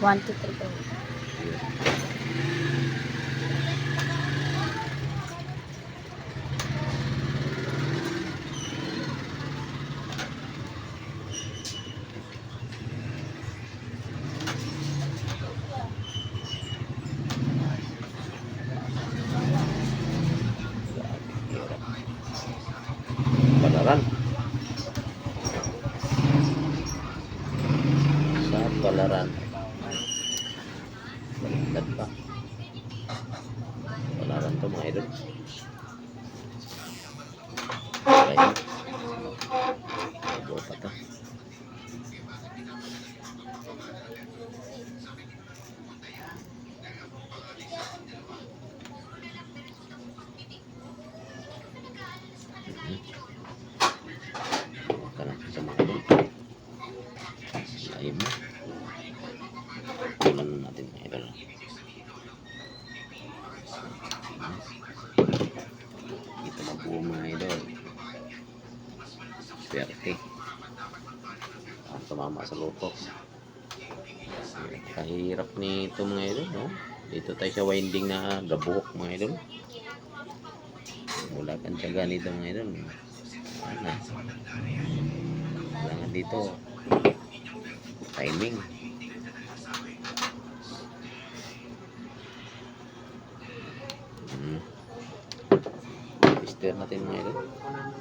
1 to 3 po. Palaran. Sa palaran. Baliktad pa. Palaran to mga idol. Okay. Bago pa to. Mhm. Baka na sa mga idol. Lain mo. Tulan natin mga idol. Dito na po mga idol. Swerte. Ang tumama sa luto. Kahirap nito mga idol. No? Dito tayo sa winding na gabuhok mga idol. Wala kang tiyaga nito mga idol. Ano? Kailangan dito timing. Hmm. Tester natin mga idol.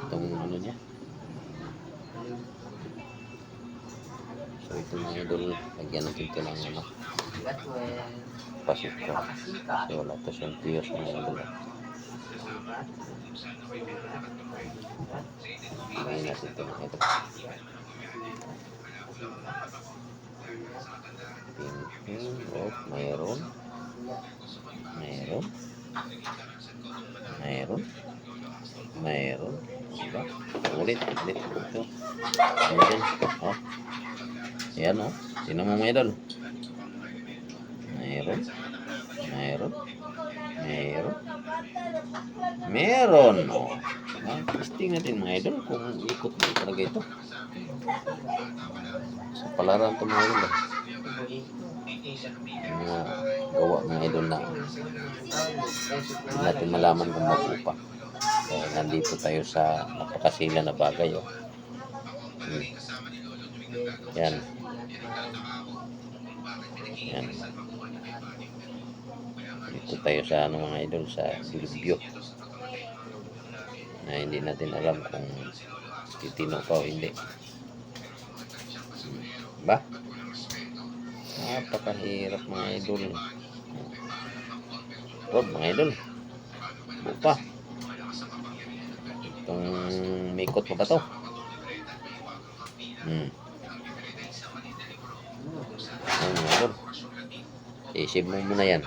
Itong ano niya. Ito mga idol, lagyan natin ito ng ano, pasok ko. Kasi wala to siyang tears mga idol. Ngayon natin ito mga idol. Ping-ping, oh, mayroon. Mayroon. Mayroon. Mayroon. Diba? Ulit, ulit. Ito. Ayan. Oh. Ayan, oh. Sino mo mga idol? Mayroon. Mayroon. Mayroon. Meron, oh. Ah, testing natin mga idol kung ikot mo talaga ito. Sa palaran ito mga idol. ah. Yung mga gawa mga idol na natin malaman kung mapupa. Kaya nandito tayo sa napakasila na bagay. Oh. Hmm. Yan. Yan. Dito tayo sa ano mga idol sa Bilibyo. Na hindi natin alam kung titino pa o hindi. Ba? Napakahirap mga idol. Rob mga idol. Bupa. Itong mikot mo ba to? Hmm. Ano idol? Isip mo muna yan.